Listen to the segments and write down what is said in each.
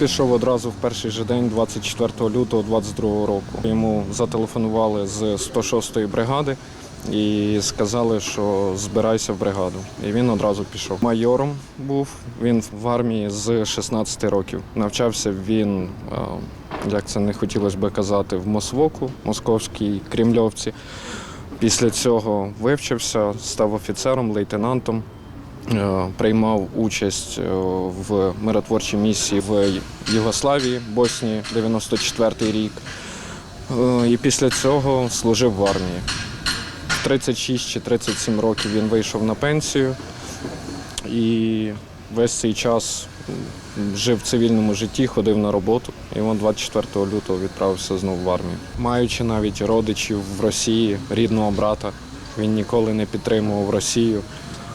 Пішов одразу в перший же день, 24 лютого 22 року. Йому зателефонували з 106-ї бригади і сказали, що збирайся в бригаду. І він одразу пішов. Майором був він в армії з 16 років. Навчався він, е, як це не хотілося би казати, в Мосвоку, московській Кремльовці. Після цього вивчився, став офіцером, лейтенантом. Е, Приймав участь е, в миротворчій місії в Югославії, Боснії, 94-й рік. Е, І після цього служив в армії. 36 чи 37 років він вийшов на пенсію і весь цей час жив в цивільному житті, ходив на роботу. І він 24 лютого відправився знову в армію. Маючи навіть родичів в Росії, рідного брата, він ніколи не підтримував Росію,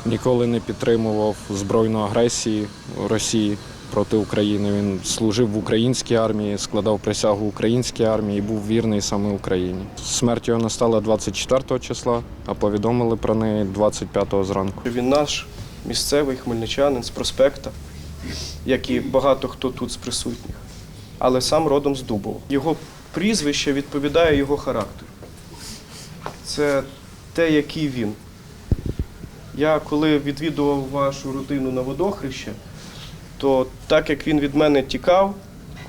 ніколи не підтримував збройну агресії Росії проти України. Він служив в українській армії, складав присягу українській армії і був вірний саме Україні. Смерть його настала 24 числа, а повідомили про неї 25-го зранку. Він наш місцевий хмельничанин з проспекта, як і багато хто тут з присутніх, але сам родом з Дубова. Його прізвище відповідає його характеру. Це те, який він. Я коли відвідував вашу родину на водохреще, то так як він від мене тікав,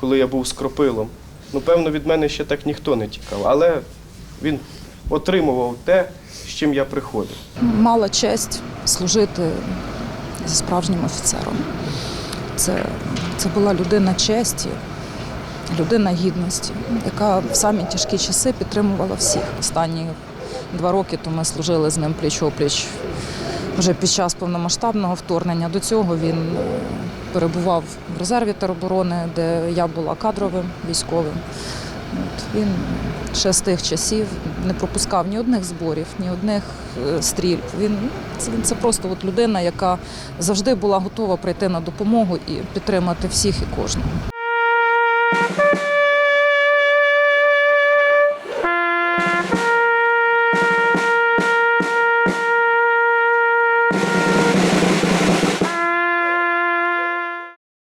коли я був з кропилом, ну певно, від мене ще так ніхто не тікав, але він отримував те, з чим я приходив. мала честь служити зі справжнім офіцером. Це, це була людина честі, людина гідності, яка в самі тяжкі часи підтримувала всіх. Останні два роки то ми служили з ним пліч-опліч вже під час повномасштабного вторгнення. До цього він е, перебував в резерві тероборони, де я була кадровим військовим. От, він ще з тих часів не пропускав ні одних зборів, ні одних е, стрільб. Він це, він це просто от людина, яка завжди була готова прийти на допомогу і підтримати всіх і кожного.